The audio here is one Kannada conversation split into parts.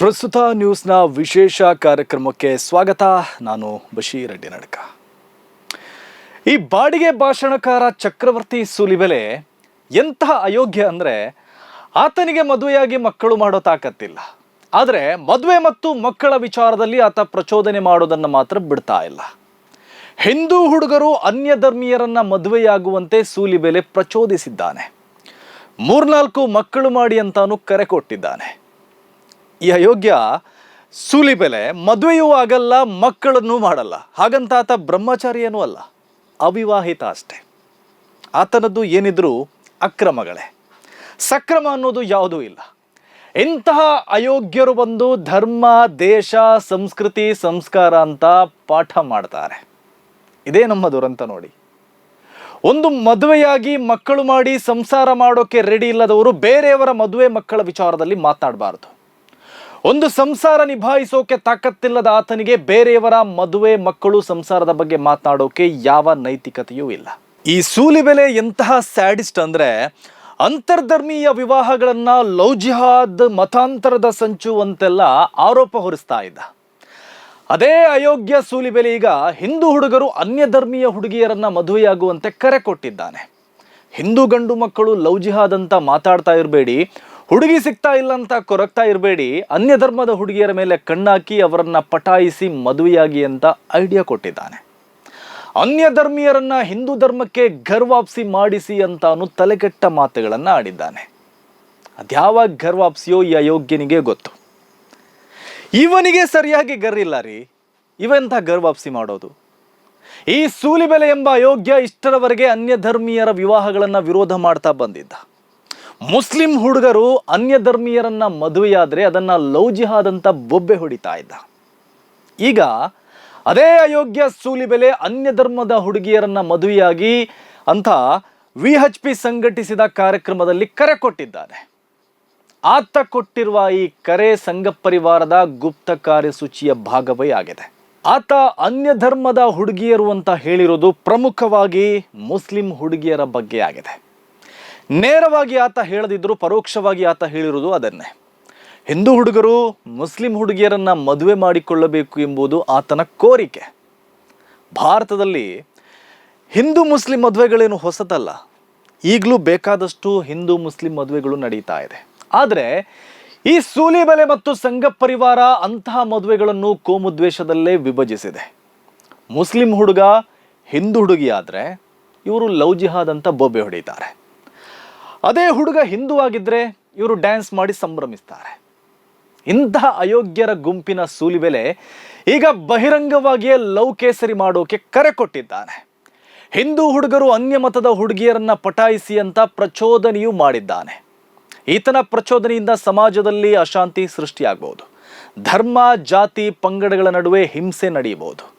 ಪ್ರಸ್ತುತ ನ್ಯೂಸ್ನ ವಿಶೇಷ ಕಾರ್ಯಕ್ರಮಕ್ಕೆ ಸ್ವಾಗತ. ನಾನು ಬಶೀರ್ ರೆಡ್ಡಿ ನಡಕ ಈ ಬಾಡಿಗೆ ಭಾಷಣಕಾರ ಚಕ್ರವರ್ತಿ ಸೂಲಿಬೆಲೆ ಎಂತಹ ಅಯೋಗ್ಯ ಅಂದರೆ ಆತನಿಗೆ ಮದುವೆಯಾಗಿ ಮಕ್ಕಳು ಮಾಡೋ ತಾಕತ್ತಿಲ್ಲ. ಆದರೆ ಮದುವೆ ಮತ್ತು ಮಕ್ಕಳ ವಿಚಾರದಲ್ಲಿ ಆತ ಪ್ರಚೋದನೆ ಮಾಡೋದನ್ನು ಮಾತ್ರ ಬಿಡ್ತಾ ಇಲ್ಲ. ಹಿಂದೂ ಹುಡುಗರು ಅನ್ಯ ಧರ್ಮೀಯರನ್ನು ಮದುವೆಯಾಗುವಂತೆ ಸೂಲಿಬೆಲೆ ಪ್ರಚೋದಿಸಿದ್ದಾನೆ. ಮೂರ್ನಾಲ್ಕು ಮಕ್ಕಳು ಮಾಡಿ ಅಂತಾನು ಕರೆ ಕೊಟ್ಟಿದ್ದಾನೆ. ಈ ಅಯೋಗ್ಯ ಸೂಲಿ ಬೆಲೆ ಮದುವೆಯೂ ಆಗಲ್ಲ, ಮಕ್ಕಳನ್ನು ಮಾಡಲ್ಲ. ಹಾಗಂತ ಆತ ಬ್ರಹ್ಮಚಾರಿಯನೂ ಅಲ್ಲ ಅವಿವಾಹಿತ ಅಷ್ಟೇ. ಆತನದ್ದು ಏನಿದ್ರೂ ಅಕ್ರಮಗಳೇ. ಸಕ್ರಮ ಅನ್ನೋದು ಯಾವುದೂ ಇಲ್ಲ. ಇಂತಹ ಅಯೋಗ್ಯರು ಬಂದು ಧರ್ಮ, ದೇಶ, ಸಂಸ್ಕೃತಿ, ಸಂಸ್ಕಾರ ಅಂತ ಪಾಠ ಮಾಡ್ತಾರೆ. ಇದೇ ನಮ್ಮ ದುರಂತ ನೋಡಿ. ಒಂದು ಮದುವೆಯಾಗಿ ಮಕ್ಕಳು ಮಾಡಿ ಸಂಸಾರ ಮಾಡೋಕ್ಕೆ ರೆಡಿ ಇಲ್ಲದವರು ಬೇರೆಯವರ ಮದುವೆ ಮಕ್ಕಳ ವಿಚಾರದಲ್ಲಿ ಮಾತನಾಡಬಾರದು ಒಂದು ಸಂಸಾರ ನಿಭಾಯಿಸೋಕೆ ತಾಕತ್ತಿಲ್ಲದ ಆತನಿಗೆ ಬೇರೆಯವರ ಮದುವೆ, ಮಕ್ಕಳು ಸಂಸಾರದ ಬಗ್ಗೆ ಮಾತನಾಡೋಕೆ ಯಾವ ನೈತಿಕತೆಯೂ ಇಲ್ಲ. ಈ ಸೂಲಿಬೆಲೆ ಎಂತಹ ಸ್ಯಾಡಿಸ್ಟ್ ಅಂದ್ರೆ ಅಂತರ್ಧರ್ಮೀಯ ವಿವಾಹಗಳನ್ನ ಲವ್ ಜಿಹಾದ್ ಮತಾಂತರದ ಸಂಚು ಅಂತೆಲ್ಲ ಆರೋಪ ಹೊರಿಸ್ತಾ ಇದ್ದ. ಅದೇ ಅಯೋಗ್ಯ ಸೂಲಿಬೆಲೆ ಈಗ ಹಿಂದೂ ಹುಡುಗರು ಅನ್ಯ ಧರ್ಮೀಯ ಹುಡುಗಿಯರನ್ನ ಮದುವೆಯಾಗುವಂತೆ ಕರೆ ಕೊಟ್ಟಿದ್ದಾನೆ. ಹಿಂದೂ ಗಂಡು ಮಕ್ಕಳು ಲವ್ ಜಿಹಾದ್ ಅಂತ ಮಾತಾಡ್ತಾ ಇರಬೇಡಿ ಹುಡುಗಿ ಸಿಗ್ತಾ ಇಲ್ಲ ಅಂತ ಕೊರಗ್ತಾ ಇರಬೇಡಿ. ಅನ್ಯ ಧರ್ಮದ ಹುಡುಗಿಯರ ಮೇಲೆ ಕಣ್ಣಾಕಿ ಅವರನ್ನ ಪಟಾಯಿಸಿ ಮದುವೆಯಾಗಿ ಅಂತ ಐಡಿಯಾ ಕೊಟ್ಟಿದ್ದಾನೆ. ಅನ್ಯ ಧರ್ಮೀಯರನ್ನ ಹಿಂದೂ ಧರ್ಮಕ್ಕೆ ಗರ್ವಾಪ್ಸಿ ಮಾಡಿಸಿ ಅಂತಾನು ತಲೆಕೆಟ್ಟ ಮಾತುಗಳನ್ನ ಆಡಿದ್ದಾನೆ. ಅದ್ಯಾವಾಗ ಗರ್ವಾಪ್ಸಿಯೋ ಈ ಅಯೋಗ್ಯನಿಗೆ ಗೊತ್ತು. ಇವನಿಗೆ ಸರಿಯಾಗಿ ಗರ್ರಿಲ್ಲ ರೀ. ಇವೆಂಥ ಗರ್ವಾಪ್ಸಿ ಮಾಡೋದು? ಈ ಸೂಲಿಬೆಲೆ ಎಂಬ ಅಯೋಗ್ಯ ಇಷ್ಟರವರೆಗೆ ಅನ್ಯ ಧರ್ಮೀಯರ ವಿವಾಹಗಳನ್ನು ವಿರೋಧ ಮಾಡ್ತಾ ಬಂದಿದ್ದ. ಮುಸ್ಲಿಂ ಹುಡುಗರು ಅನ್ಯ ಧರ್ಮೀಯರನ್ನ ಮದುವೆಯಾದರೆ ಅದನ್ನ ಲವ್ ಜಿಹಾದ್ ಅಂತ ಬೊಬ್ಬೆ ಹೊಡಿತಾ ಇದ್ದ. ಈಗ ಅದೇ ಅಯೋಗ್ಯ ಸೂಲಿಬೆಲೆ ಅನ್ಯ ಧರ್ಮದ ಹುಡುಗಿಯರನ್ನ ಮದುವೆಯಾಗಿ ಅಂತ ವಿ ಹೆಚ್ ಪಿ ಸಂಘಟಿಸಿದ ಕಾರ್ಯಕ್ರಮದಲ್ಲಿ ಕರೆ ಕೊಟ್ಟಿದ್ದಾನೆ ಆತ ಕೊಟ್ಟಿರುವ ಈ ಕರೆ ಸಂಘ ಪರಿವಾರದ ಗುಪ್ತ ಕಾರ್ಯಸೂಚಿಯ ಭಾಗವೇ ಆಗಿದೆ. ಆತ ಅನ್ಯ ಧರ್ಮದ ಹುಡುಗಿಯರು ಅಂತ ಹೇಳಿರೋದು ಪ್ರಮುಖವಾಗಿ ಮುಸ್ಲಿಂ ಹುಡುಗಿಯರ ಬಗ್ಗೆ ಆಗಿದೆ. ನೇರವಾಗಿ ಆತ ಹೇಳದಿದ್ದರೂ ಪರೋಕ್ಷವಾಗಿ ಆತ ಹೇಳಿರುವುದು ಅದನ್ನೇ. ಹಿಂದೂ ಹುಡುಗರು ಮುಸ್ಲಿಂ ಹುಡುಗಿಯರನ್ನು ಮದುವೆ ಮಾಡಿಕೊಳ್ಳಬೇಕು ಎಂಬುದು ಆತನ ಕೋರಿಕೆ. ಭಾರತದಲ್ಲಿ ಹಿಂದೂ ಮುಸ್ಲಿಂ ಮದುವೆಗಳೇನು ಹೊಸತಲ್ಲ. ಈಗಲೂ ಬೇಕಾದಷ್ಟು ಹಿಂದೂ ಮುಸ್ಲಿಂ ಮದುವೆಗಳು ನಡೀತಾ ಇದೆ. ಆದರೆ ಈ ಸೂಲಿಬೆಲೆ ಮತ್ತು ಸಂಘ ಪರಿವಾರ ಅಂತಹ ಮದುವೆಗಳನ್ನು ಕೋಮುದ್ವೇಷದಲ್ಲೇ ವಿಭಜಿಸಿದೆ. ಮುಸ್ಲಿಂ ಹುಡುಗ ಹಿಂದೂ ಹುಡುಗಿ ಆದರೆ ಇವರು ಲವ್ ಜಿಹಾದ್ ಅಂತ ಬೊಬ್ಬೆ ಹೊಡಿತಾರೆ. ಅದೇ ಹುಡುಗ ಹಿಂದೂ ಆಗಿದ್ರೆ ಇವರು ಡ್ಯಾನ್ಸ್ ಮಾಡಿ ಸಂಭ್ರಮಿಸ್ತಾರೆ. ಇಂತಹ ಅಯೋಗ್ಯರ ಗುಂಪಿನ ಸೂಲಿಬೆಲೆ ಈಗ ಬಹಿರಂಗವಾಗಿಯೇ ಲವ್ ಕೇಸರಿ ಮಾಡೋಕೆ ಕರೆ ಕೊಟ್ಟಿದ್ದಾನೆ. ಹಿಂದೂ ಹುಡುಗರು ಅನ್ಯ ಮತದ ಹುಡುಗಿಯರನ್ನ ಪಟಾಯಿಸಿ ಅಂತ ಪ್ರಚೋದನೆಯೂ ಮಾಡಿದ್ದಾನೆ. ಈತನ ಪ್ರಚೋದನೆಯಿಂದ ಸಮಾಜದಲ್ಲಿ ಅಶಾಂತಿ ಸೃಷ್ಟಿಯಾಗಬಹುದು ಧರ್ಮ, ಜಾತಿ, ಪಂಗಡಗಳ ನಡುವೆ ಹಿಂಸೆ ನಡೆಯಬಹುದು.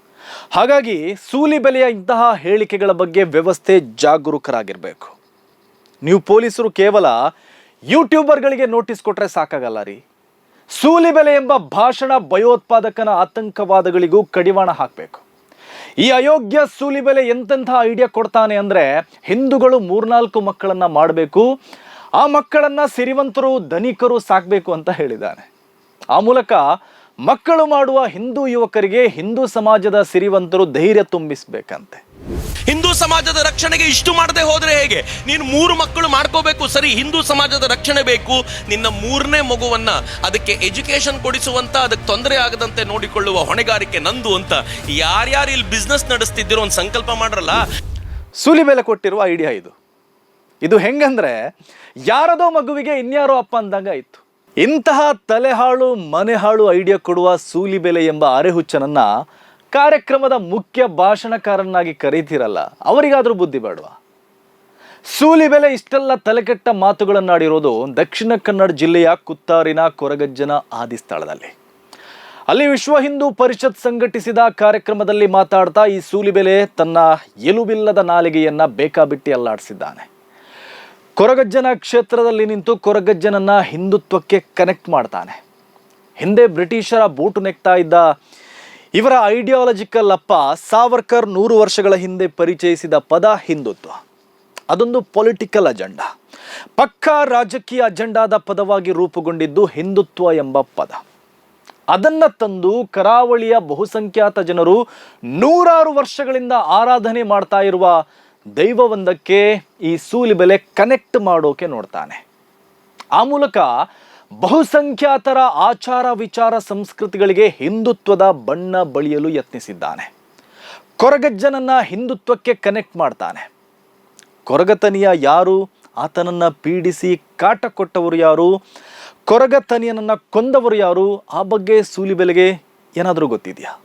ಹಾಗಾಗಿ ಸೂಲಿಬೆಲೆಯ ಇಂತಹ ಹೇಳಿಕೆಗಳ ಬಗ್ಗೆ ವ್ಯವಸ್ಥೆ ಜಾಗರೂಕರಾಗಿರಬೇಕು. ನೀವು ಪೊಲೀಸರು ಕೇವಲ ಯೂಟ್ಯೂಬರ್ಗಳಿಗೆ ನೋಟಿಸ್ ಕೊಟ್ಟರೆ ಸಾಕಾಗಲ್ಲ ರೀ. ಸೂಲಿಬೆಲೆ ಎಂಬ ಭಾಷಣ ಭಯೋತ್ಪಾದಕನ ಆತಂಕವಾದಗಳಿಗೂ ಕಡಿವಾಣ ಹಾಕಬೇಕು. ಈ ಅಯೋಗ್ಯ ಸೂಲಿಬೆಲೆ ಎಂತೆಂಥ ಐಡಿಯಾ ಕೊಡ್ತಾನೆ ಅಂದರೆ ಹಿಂದೂಗಳು ಮೂರ್ನಾಲ್ಕು ಮಕ್ಕಳನ್ನು ಮಾಡಬೇಕು, ಆ ಮಕ್ಕಳನ್ನು ಸಿರಿವಂತರು, ಧನಿಕರು ಸಾಕಬೇಕು ಅಂತ ಹೇಳಿದ್ದಾನೆ. ಆ ಮೂಲಕ ಮಕ್ಕಳು ಮಾಡುವ ಹಿಂದೂ ಯುವಕರಿಗೆ ಹಿಂದೂ ಸಮಾಜದ ಸಿರಿವಂತರು ಧೈರ್ಯ ತುಂಬಿಸ್ಬೇಕಂತೆ. ಹಿಂದೂ ಸಮಾಜದ ರಕ್ಷಣೆಗೆ ಇಷ್ಟು ಮಾಡದೆ ಹೋದರೆ ಹೇಗೆ? ನೀನು ಮೂರು ಮಕ್ಕಳು ಮಾಡ್ಕೋಬೇಕು, ಸರಿ, ಹಿಂದೂ ಸಮಾಜದ ರಕ್ಷಣೆ ಬೇಕು, ನಿನ್ನ ಮೂರನೇ ಮಗುವನ್ನ ಅದಕ್ಕೆ ಎಜುಕೇಶನ್ ಕೊಡಿಸುವಂತ, ಅದಕ್ಕೆ ತೊಂದರೆ ಆಗದಂತೆ ನೋಡಿಕೊಳ್ಳುವ ಹೊಣೆಗಾರಿಕೆ ನಂದು ಅಂತ ಯಾರ್ಯಾರು ಇಲ್ಲಿ ಬಿಸ್ನೆಸ್ ನಡೆಸ್ತಿದ್ದಿರೋ ಒಂದು ಸಂಕಲ್ಪ ಮಾಡ್ರಲ್ಲ? ಸೂಲಿ ಮೇಲೆ ಕೊಟ್ಟಿರುವ ಐಡಿಯಾ ಇದು. ಇದು ಹೆಂಗಂದ್ರೆ, ಯಾರದೋ ಮಗುವಿಗೆ ಇನ್ಯಾರೋ ಅಪ್ಪ ಅಂದಂಗ ಇತ್ತು. ಇಂತಹ ತಲೆಹಾಳು ಮನೆಹಾಳು ಐಡಿಯಾ ಕೊಡುವ ಸೂಲಿಬೆಲೆ ಎಂಬ ಅರೆಹುಚ್ಚನನ್ನ ಕಾರ್ಯಕ್ರಮದ ಮುಖ್ಯ ಭಾಷಣಕಾರನ್ನಾಗಿ ಕರೀತೀರಲ್ಲ, ಅವರಿಗಾದರೂ ಬುದ್ಧಿ ಬೇಡವಾ? ಸೂಲಿಬೆಲೆ ಇಷ್ಟೆಲ್ಲ ತಲೆಕೆಟ್ಟ ಮಾತುಗಳನ್ನಾಡಿರೋದು ದಕ್ಷಿಣ ಕನ್ನಡ ಜಿಲ್ಲೆಯ ಕುತ್ತಾರಿನ ಕೊರಗಜ್ಜನ ಆದಿಸ್ಥಳದಲ್ಲಿ. ಅಲ್ಲಿ ವಿಶ್ವ ಹಿಂದೂ ಪರಿಷತ್ ಸಂಘಟಿಸಿದ ಕಾರ್ಯಕ್ರಮದಲ್ಲಿ ಮಾತಾಡ್ತಾ ಈ ಸೂಲಿಬೆಲೆ ತನ್ನ ಎಲುಬಿಲ್ಲದ ನಾಲಿಗೆಯನ್ನ ಬೇಕಾಬಿಟ್ಟಿ ಅಲ್ಲಾಡಿಸಿದ್ದಾನೆ. ಕೊರಗಜ್ಜನ ಕ್ಷೇತ್ರದಲ್ಲಿ ನಿಂತು ಕೊರಗಜ್ಜನನ್ನ ಹಿಂದುತ್ವಕ್ಕೆ ಕನೆಕ್ಟ್ ಮಾಡ್ತಾನೆ. ಹಿಂದೆ ಬ್ರಿಟಿಷರ ಬೂಟು ನೆಕ್ತಾ ಇದ್ದ ಇವರ ಐಡಿಯಾಲಜಿಕಲ್ ಅಪ್ಪ ಸಾವರ್ಕರ್ ನೂರು ವರ್ಷಗಳ ಹಿಂದೆ ಪರಿಚಯಿಸಿದ ಪದ ಹಿಂದುತ್ವ. ಅದೊಂದು ಪೊಲಿಟಿಕಲ್ ಅಜೆಂಡಾ. ಪಕ್ಕಾ ರಾಜಕೀಯ ಅಜೆಂಡಾದ ಪದವಾಗಿ ರೂಪುಗೊಂಡಿದ್ದು ಹಿಂದುತ್ವ ಎಂಬ ಪದ. ಅದನ್ನ ತಂದು ಕರಾವಳಿಯ ಬಹುಸಂಖ್ಯಾತ ಜನರು ನೂರಾರು ವರ್ಷಗಳಿಂದ ಆರಾಧನೆ ಮಾಡ್ತಾ ಇರುವ ದೈವವೊಂದಕ್ಕೆ ಈ ಸೂಲಿಬೆಲೆ ಕನೆಕ್ಟ್ ಮಾಡೋಕೆ ನೋಡ್ತಾನೆ. ಆ ಮೂಲಕ ಬಹುಸಂಖ್ಯಾತರ ಆಚಾರ ವಿಚಾರ ಸಂಸ್ಕೃತಿಗಳಿಗೆ ಹಿಂದುತ್ವದ ಬಣ್ಣ ಬಳಿಯಲು ಯತ್ನಿಸಿದ್ದಾನೆ. ಕೊರಗಜ್ಜನನ್ನ ಹಿಂದುತ್ವಕ್ಕೆ ಕನೆಕ್ಟ್ ಮಾಡ್ತಾನೆ. ಕೊರಗತನಿಯ ಯಾರು? ಆತನನ್ನ ಪೀಡಿಸಿ ಕಾಟ ಕೊಟ್ಟವರು ಯಾರು? ಕೊರಗತನಿಯನನ್ನ ಕೊಂದವರು ಯಾರು? ಆ ಬಗ್ಗೆ ಸೂಲಿಬೆಲೆಗೆ ಏನಾದರೂ ಗೊತ್ತಿದೆಯಾ?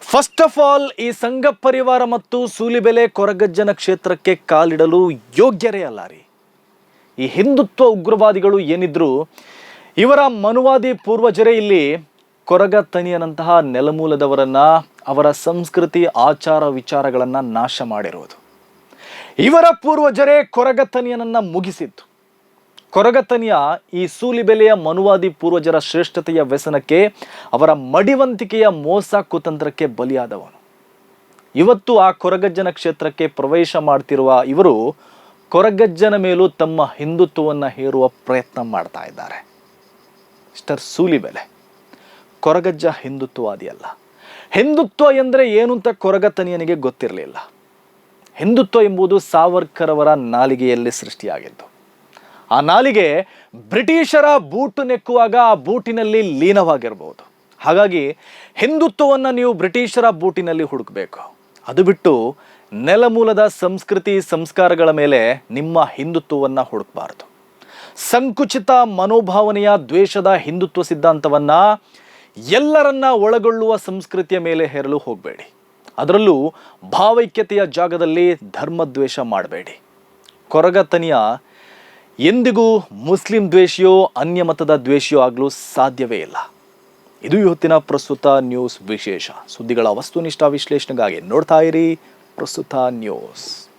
ಫಸ್ಟ್ ಆಫ್ ಆಲ್ ಈ ಸಂಘ ಪರಿವಾರ ಮತ್ತು ಸೂಲಿಬೆಲೆ ಕೊರಗಜ್ಜನ ಕ್ಷೇತ್ರಕ್ಕೆ ಕಾಲಿಡಲು ಯೋಗ್ಯರೇ ಅಲ್ಲ ರೀ. ಈ ಹಿಂದುತ್ವ ಉಗ್ರವಾದಿಗಳು ಏನಿದ್ರು, ಇವರ ಮನುವಾದಿ ಪೂರ್ವಜರೇ ಇಲ್ಲಿ ಕೊರಗ ತನಿಯನಂತಹ ನೆಲಮೂಲದವರನ್ನ, ಅವರ ಸಂಸ್ಕೃತಿ, ಆಚಾರ ವಿಚಾರಗಳನ್ನ ನಾಶ ಮಾಡಿರುವುದು ಇವರ ಪೂರ್ವಜರೇ ಕೊರಗತನಿಯನನ್ನ ಮುಗಿಸಿದ್ದು. ಕೊರಗತನಿಯ ಈ ಸೂಲಿಬೆಲೆಯ ಮನುವಾದಿ ಪೂರ್ವಜರ ಶ್ರೇಷ್ಠತೆಯ ವ್ಯಸನಕ್ಕೆ, ಅವರ ಮಡಿವಂತಿಕೆಯ ಮೋಸ ಕುತಂತ್ರಕ್ಕೆ ಬಲಿಯಾದವನು. ಇವತ್ತು ಆ ಕೊರಗಜ್ಜನ ಕ್ಷೇತ್ರಕ್ಕೆ ಪ್ರವೇಶ ಮಾಡ್ತಿರುವ ಇವರು ಕೊರಗಜ್ಜನ ಮೇಲೂ ತಮ್ಮ ಹಿಂದುತ್ವವನ್ನು ಹೇರುವ ಪ್ರಯತ್ನ ಮಾಡ್ತಾ ಇದ್ದಾರೆ. ಮಿಸ್ಟರ್ ಸೂಲಿಬೆಲೆ, ಕೊರಗಜ್ಜ ಹಿಂದುತ್ವವಾದಿಯಲ್ಲ. ಹಿಂದುತ್ವ ಎಂದರೆ ಏನು ಅಂತ ಕೊರಗತನಿಯನಿಗೆ ಗೊತ್ತಿರಲಿಲ್ಲ. ಹಿಂದುತ್ವ ಎಂಬುದು ಸಾವರ್ಕರವರ ನಾಲಿಗೆಯಲ್ಲಿ ಸೃಷ್ಟಿಯಾಗಿದ್ದು. ಆ ನಾಲಿಗೆ ಬ್ರಿಟಿಷರ ಬೂಟು ನೆಕ್ಕುವಾಗ ಆ ಬೂಟಿನಲ್ಲಿ ಲೀನವಾಗಿರಬಹುದು ಹಾಗಾಗಿ ಹಿಂದುತ್ವವನ್ನು ನೀವು ಬ್ರಿಟಿಷರ ಬೂಟಿನಲ್ಲಿ ಹುಡುಕಬೇಕು. ಅದು ಬಿಟ್ಟು ನೆಲಮೂಲದ ಸಂಸ್ಕೃತಿ ಸಂಸ್ಕಾರಗಳ ಮೇಲೆ ನಿಮ್ಮ ಹಿಂದುತ್ವವನ್ನು ಹುಡುಕಬಾರದು. ಸಂಕುಚಿತ ಮನೋಭಾವನೆಯ ದ್ವೇಷದ ಹಿಂದುತ್ವ ಸಿದ್ಧಾಂತವನ್ನ ಎಲ್ಲರನ್ನ ಒಳಗೊಳ್ಳುವ ಸಂಸ್ಕೃತಿಯ ಮೇಲೆ ಹೇರಲು ಹೋಗಬೇಡಿ. ಅದರಲ್ಲೂ ಭಾವೈಕ್ಯತೆಯ ಜಾಗದಲ್ಲಿ ಧರ್ಮದ್ವೇಷ ಮಾಡಬೇಡಿ. ಕೊರಗತನಿಯ ಎಂದಿಗೂ ಮುಸ್ಲಿಂ ದ್ವೇಷಿಯೋ ಅನ್ಯ ಮತದ ದ್ವೇಷಿಯೋ ಆಗಲು ಸಾಧ್ಯವೇ ಇಲ್ಲ. ಇದು ಇವತ್ತಿನ ಪ್ರಸ್ತುತ ನ್ಯೂಸ್ ವಿಶೇಷ. ಸುದ್ದಿಗಳ ವಸ್ತುನಿಷ್ಠ ವಿಶ್ಲೇಷಣೆಗಾಗಿ ನೋಡ್ತಾ ಇರಿ ಪ್ರಸ್ತುತ ನ್ಯೂಸ್